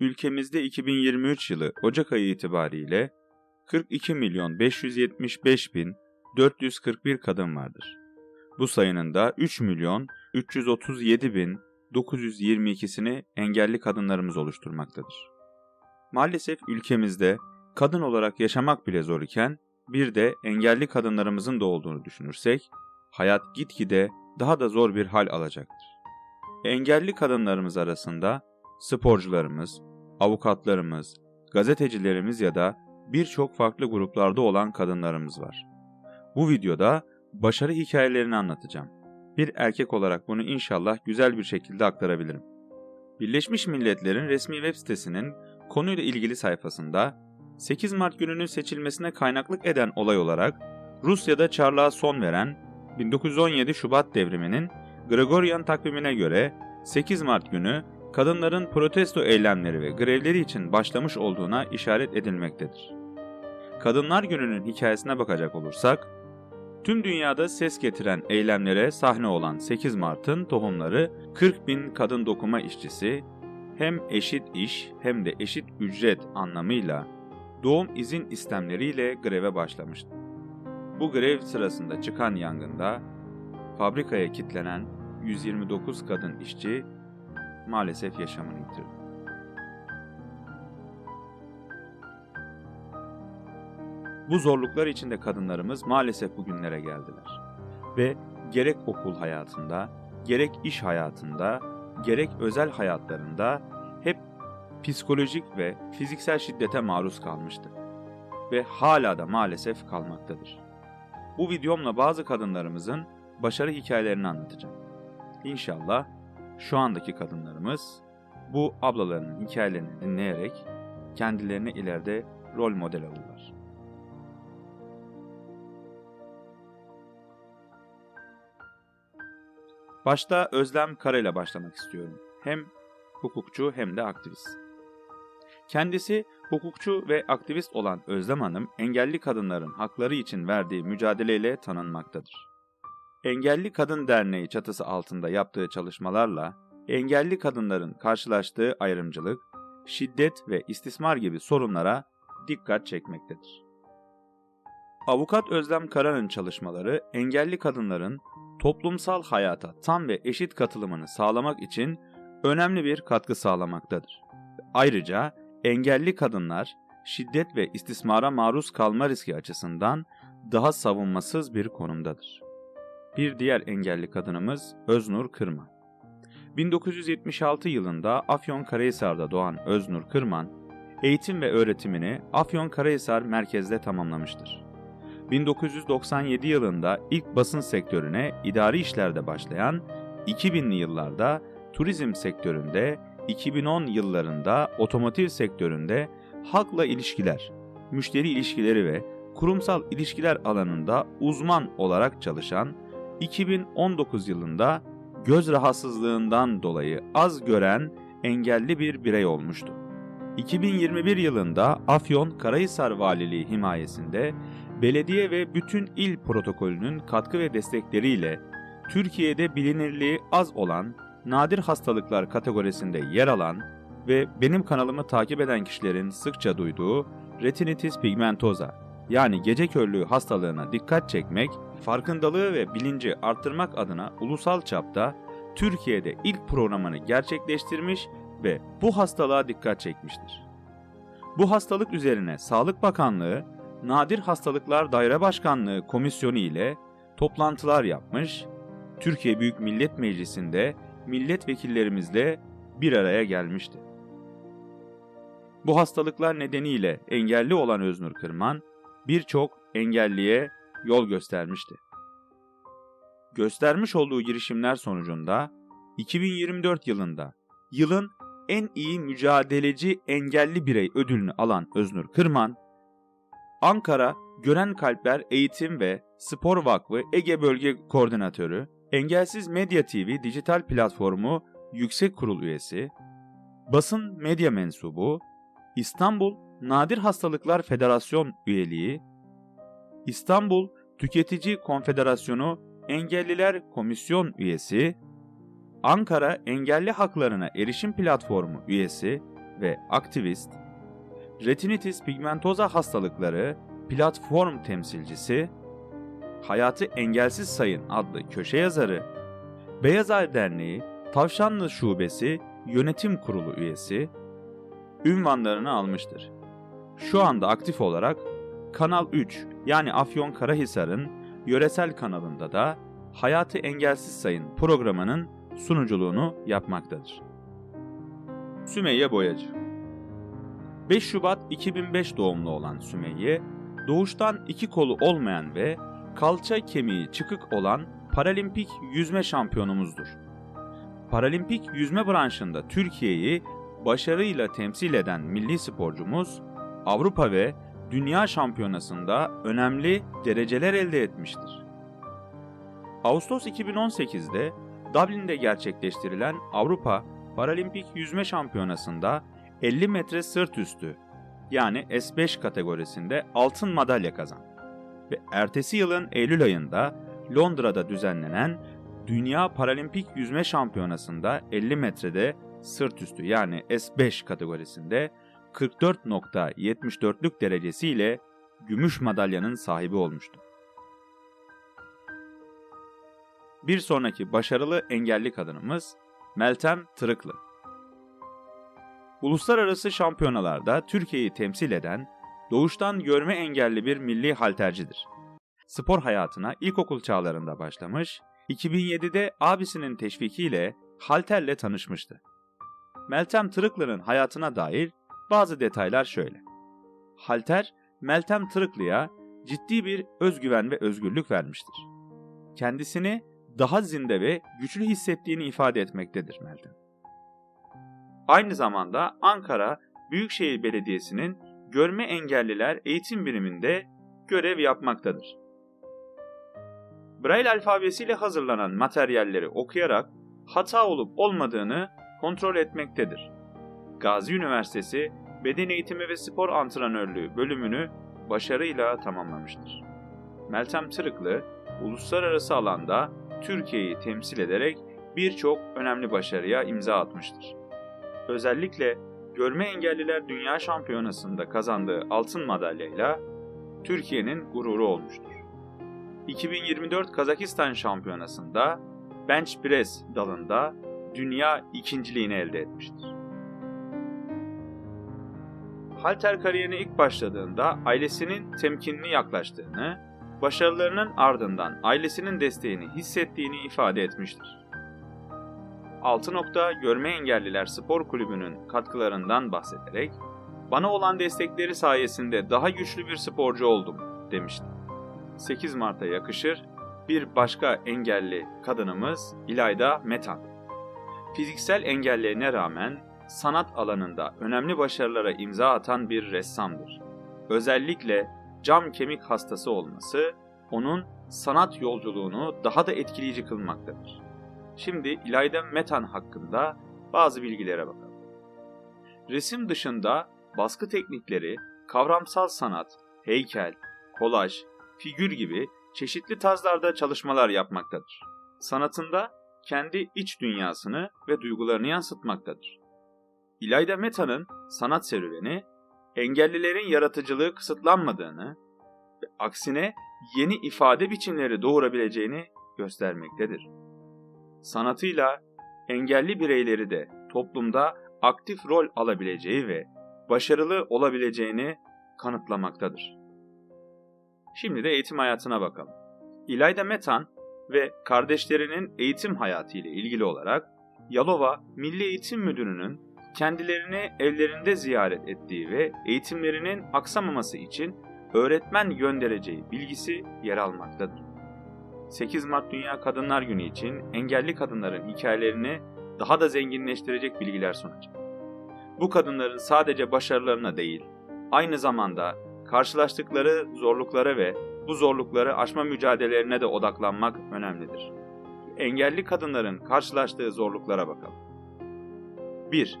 ülkemizde 2023 yılı Ocak ayı itibariyle 42 milyon 575 bin 441 kadın vardır. Bu sayının da 3 milyon 337 bin 922'sini engelli kadınlarımız oluşturmaktadır. Maalesef ülkemizde kadın olarak yaşamak bile zor iken bir de engelli kadınlarımızın da olduğunu düşünürsek hayat gitgide daha da zor bir hal alacaktır. Engelli kadınlarımız arasında sporcularımız, avukatlarımız, gazetecilerimiz ya da birçok farklı gruplarda olan kadınlarımız var. Bu videoda başarı hikayelerini anlatacağım. Bir erkek olarak bunu inşallah güzel bir şekilde aktarabilirim. Birleşmiş Milletler'in resmi web sitesinin konuyla ilgili sayfasında 8 Mart gününün seçilmesine kaynaklık eden olay olarak Rusya'da çarlığa son veren 1917 Şubat devriminin Gregorian takvimine göre 8 Mart günü kadınların protesto eylemleri ve grevleri için başlamış olduğuna işaret edilmektedir. Kadınlar Günü'nün hikayesine bakacak olursak, tüm dünyada ses getiren eylemlere sahne olan 8 Mart'ın tohumları 40 bin kadın dokuma işçisi hem eşit iş hem de eşit ücret anlamıyla doğum izin istemleriyle greve başlamıştı. Bu grev sırasında çıkan yangında fabrikaya kilitlenen 129 kadın işçi maalesef yaşamını yitirdi. Bu zorluklar içinde kadınlarımız maalesef bugünlere geldiler. Ve gerek okul hayatında, gerek iş hayatında, gerek özel hayatlarında hep psikolojik ve fiziksel şiddete maruz kalmıştı. Ve hala da maalesef kalmaktadır. Bu videomla bazı kadınlarımızın başarı hikayelerini anlatacağım. İnşallah şu andaki kadınlarımız bu ablalarının hikayelerini dinleyerek kendilerine ileride rol model alırlar. Başta Özlem Kara ile başlamak istiyorum. Hem hukukçu hem de aktivist. Kendisi hukukçu ve aktivist olan Özlem Hanım, engelli kadınların hakları için verdiği mücadeleyle tanınmaktadır. Engelli Kadın Derneği çatısı altında yaptığı çalışmalarla engelli kadınların karşılaştığı ayrımcılık, şiddet ve istismar gibi sorunlara dikkat çekmektedir. Avukat Özlem Kara'nın çalışmaları engelli kadınların toplumsal hayata tam ve eşit katılımını sağlamak için önemli bir katkı sağlamaktadır. Ayrıca engelli kadınlar şiddet ve istismara maruz kalma riski açısından daha savunmasız bir konumdadır. Bir diğer engelli kadınımız Öznur Kırman. 1976 yılında Afyon Karahisar'da doğan Öznur Kırman, eğitim ve öğretimini Afyon Karahisar merkezde tamamlamıştır. 1997 yılında ilk basın sektörüne idari işlerde başlayan, 2000'li yıllarda turizm sektöründe, 2010 yıllarında otomotiv sektöründe halkla ilişkiler, müşteri ilişkileri ve kurumsal ilişkiler alanında uzman olarak çalışan 2019 yılında göz rahatsızlığından dolayı az gören engelli bir birey olmuştu. 2021 yılında Afyon Karahisar Valiliği himayesinde belediye ve bütün il protokolünün katkı ve destekleriyle Türkiye'de bilinirliği az olan nadir hastalıklar kategorisinde yer alan ve benim kanalımı takip eden kişilerin sıkça duyduğu retinitis pigmentosa yani gece körlüğü hastalığına dikkat çekmek, farkındalığı ve bilinci arttırmak adına ulusal çapta Türkiye'de ilk programını gerçekleştirmiş ve bu hastalığa dikkat çekmiştir. Bu hastalık üzerine Sağlık Bakanlığı, Nadir Hastalıklar Daire Başkanlığı Komisyonu ile toplantılar yapmış, Türkiye Büyük Millet Meclisi'nde milletvekillerimizle bir araya gelmişti. Bu hastalıklar nedeniyle engelli olan Öznur Kırman, birçok engelliye yol göstermişti. Göstermiş olduğu girişimler sonucunda 2024 yılında yılın en iyi mücadeleci engelli birey ödülünü alan Öznur Kırman, Ankara Gören Kalpler Eğitim ve Spor Vakfı Ege Bölge Koordinatörü, Engelsiz Medya TV dijital platformu Yüksek Kurul üyesi, basın medya mensubu, İstanbul Nadir Hastalıklar Federasyon üyeliği, İstanbul Tüketici Konfederasyonu Engelliler Komisyon üyesi, Ankara Engelli Haklarına Erişim Platformu üyesi ve aktivist, retinitis pigmentosa hastalıkları platform temsilcisi, Hayatı Engelsiz Sayın adlı köşe yazarı, Beyaz Ay Derneği Tavşanlı Şubesi Yönetim Kurulu üyesi, ünvanlarını almıştır. Şu anda aktif olarak Kanal 3 yani Afyon Karahisar'ın yöresel kanalında da Hayatı Engelsiz Sayın programının sunuculuğunu yapmaktadır. Sümeyye Boyacı 5 Şubat 2005 doğumlu olan Sümeyye, doğuştan iki kolu olmayan ve kalça kemiği çıkık olan paralimpik yüzme şampiyonumuzdur. Paralimpik yüzme branşında Türkiye'yi başarıyla temsil eden milli sporcumuz, Avrupa ve Dünya Şampiyonası'nda önemli dereceler elde etmiştir. Ağustos 2018'de Dublin'de gerçekleştirilen Avrupa Paralimpik Yüzme Şampiyonası'nda 50 metre sırt üstü yani S5 kategorisinde altın madalya kazandı. Ve ertesi yılın Eylül ayında Londra'da düzenlenen Dünya Paralimpik Yüzme Şampiyonası'nda 50 metrede sırt üstü yani S5 kategorisinde 44.74'lük derecesiyle gümüş madalyanın sahibi olmuştu. Bir sonraki başarılı engelli kadınımız Meltem Tırıklı. Uluslararası şampiyonalarda Türkiye'yi temsil eden doğuştan görme engelli bir milli haltercidir. Spor hayatına ilkokul çağlarında başlamış, 2007'de abisinin teşvikiyle halterle tanışmıştı. Meltem Tırıklı'nın hayatına dair bazı detaylar şöyle. Halter, Meltem Tırıklı'ya ciddi bir özgüven ve özgürlük vermiştir. Kendisini daha zinde ve güçlü hissettiğini ifade etmektedir Meltem. Aynı zamanda Ankara Büyükşehir Belediyesi'nin görme engelliler eğitim biriminde görev yapmaktadır. Braille alfabesiyle hazırlanan materyalleri okuyarak hata olup olmadığını kontrol etmektedir. Gazi Üniversitesi Beden Eğitimi ve Spor Antrenörlüğü bölümünü başarıyla tamamlamıştır. Meltem Tırıklı, uluslararası alanda Türkiye'yi temsil ederek birçok önemli başarıya imza atmıştır. Özellikle Görme Engelliler Dünya Şampiyonası'nda kazandığı altın madalyayla Türkiye'nin gururu olmuştur. 2024 Kazakistan Şampiyonası'nda bench press dalında dünya ikinciliğini elde etmiştir. Halter kariyerine ilk başladığında ailesinin temkinli yaklaştığını, başarılarının ardından ailesinin desteğini hissettiğini ifade etmiştir. Altı nokta Görme Engelliler Spor Kulübü'nün katkılarından bahsederek, bana olan destekleri sayesinde daha güçlü bir sporcu oldum demişti. 8 Mart'a yakışır bir başka engelli kadınımız İlayda Metan. Fiziksel engellerine rağmen sanat alanında önemli başarılara imza atan bir ressamdır. Özellikle cam kemik hastası olması onun sanat yolculuğunu daha da etkileyici kılmaktadır. Şimdi İlayda Metan hakkında bazı bilgilere bakalım. Resim dışında baskı teknikleri, kavramsal sanat, heykel, kolaj, figür gibi çeşitli tarzlarda çalışmalar yapmaktadır. Sanatında kendi iç dünyasını ve duygularını yansıtmaktadır. İlayda Meta'nın sanat serüveni, engellilerin yaratıcılığı kısıtlanmadığını ve aksine yeni ifade biçimleri doğurabileceğini göstermektedir. Sanatıyla engelli bireyleri de toplumda aktif rol alabileceği ve başarılı olabileceğini kanıtlamaktadır. Şimdi de eğitim hayatına bakalım. İlayda Metan ve kardeşlerinin eğitim hayatı ile ilgili olarak Yalova Milli Eğitim Müdürü'nün kendilerini evlerinde ziyaret ettiği ve eğitimlerinin aksamaması için öğretmen göndereceği bilgisi yer almaktadır. 8 Mart Dünya Kadınlar Günü için engelli kadınların hikayelerini daha da zenginleştirecek bilgiler sunacak. Bu kadınların sadece başarılarına değil, aynı zamanda karşılaştıkları zorluklara ve bu zorlukları aşma mücadelelerine de odaklanmak önemlidir. Engelli kadınların karşılaştığı zorluklara bakalım. 1.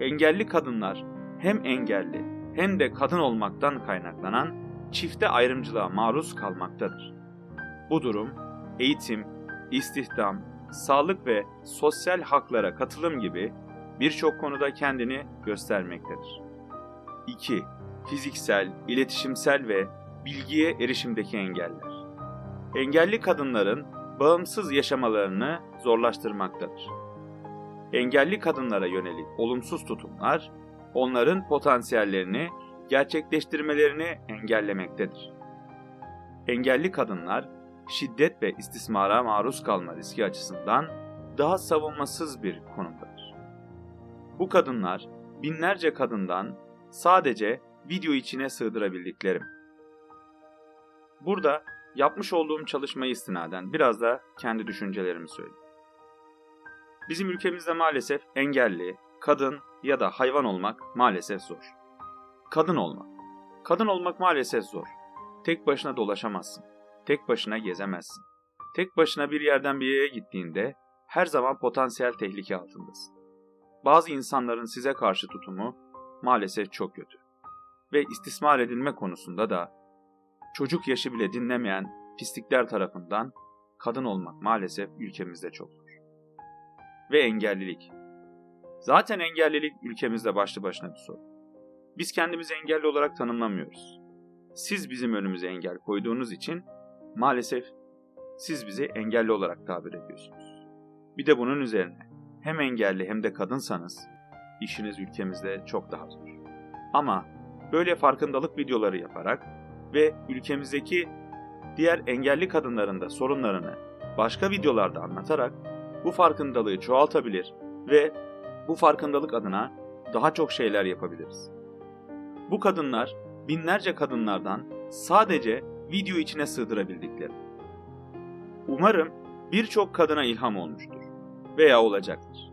Engelli kadınlar hem engelli hem de kadın olmaktan kaynaklanan çifte ayrımcılığa maruz kalmaktadır. Bu durum eğitim, istihdam, sağlık ve sosyal haklara katılım gibi birçok konuda kendini göstermektedir. 2. Fiziksel, iletişimsel ve bilgiye erişimdeki engeller. Engelli kadınların bağımsız yaşamalarını zorlaştırmaktadır. Engelli kadınlara yönelik olumsuz tutumlar, onların potansiyellerini gerçekleştirmelerini engellemektedir. Engelli kadınlar, şiddet ve istismara maruz kalma riski açısından daha savunmasız bir konumdadır. Bu kadınlar, binlerce kadından sadece video içine sığdırabildiklerim. Burada yapmış olduğum çalışmayı istinaden biraz da kendi düşüncelerimi söyleyeyim. Bizim ülkemizde maalesef engelli, kadın ya da hayvan olmak maalesef zor. Kadın olmak. Kadın olmak maalesef zor. Tek başına dolaşamazsın. Tek başına gezemezsin. Tek başına bir yerden bir yere gittiğinde her zaman potansiyel tehlike altındasın. Bazı insanların size karşı tutumu maalesef çok kötü. Ve istismar edilme konusunda da çocuk yaşı bile dinlemeyen pislikler tarafından kadın olmak maalesef ülkemizde çok zor. Ve engellilik. Zaten engellilik ülkemizde başlı başına bir sorun. Biz kendimizi engelli olarak tanımlamıyoruz. Siz bizim önümüze engel koyduğunuz için maalesef siz bizi engelli olarak tabir ediyorsunuz. Bir de bunun üzerine hem engelli hem de kadınsanız işiniz ülkemizde çok daha zor. Ama böyle farkındalık videoları yaparak ve ülkemizdeki diğer engelli kadınların da sorunlarını başka videolarda anlatarak bu farkındalığı çoğaltabilir ve bu farkındalık adına daha çok şeyler yapabiliriz. Bu kadınlar binlerce kadınlardan sadece video içine sığdırabildikleri. Umarım birçok kadına ilham olmuştur veya olacaktır.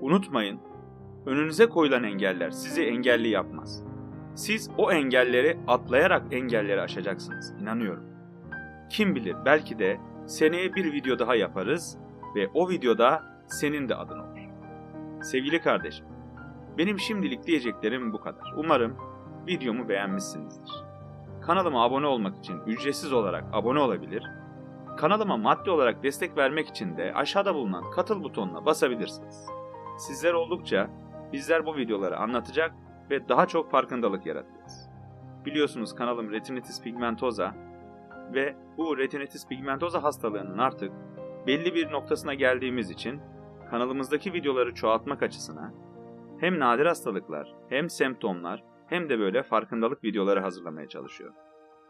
Unutmayın, önünüze koyulan engeller sizi engelli yapmaz. Siz o engelleri atlayarak engelleri aşacaksınız, inanıyorum. Kim bilir belki de seneye bir video daha yaparız ve o videoda senin de adın olur. Sevgili kardeşim, benim şimdilik diyeceklerim bu kadar. Umarım videomu beğenmişsinizdir. Kanalıma abone olmak için ücretsiz olarak abone olabilir, kanalıma maddi olarak destek vermek için de aşağıda bulunan katıl butonuna basabilirsiniz. Sizler oldukça bizler bu videoları anlatacak ve daha çok farkındalık yaratacağız. Biliyorsunuz kanalım retinitis pigmentosa ve bu retinitis pigmentosa hastalığının artık belli bir noktasına geldiğimiz için kanalımızdaki videoları çoğaltmak açısına hem nadir hastalıklar, hem semptomlar, hem de böyle farkındalık videoları hazırlamaya çalışıyorum.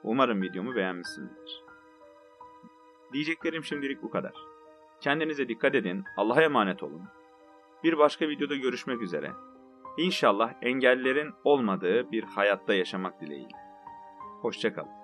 Umarım videomu beğenmişsinizdir. Diyeceklerim şimdilik bu kadar. Kendinize dikkat edin, Allah'a emanet olun. Bir başka videoda görüşmek üzere. İnşallah engellerin olmadığı bir hayatta yaşamak dileğiyle. Hoşçakalın.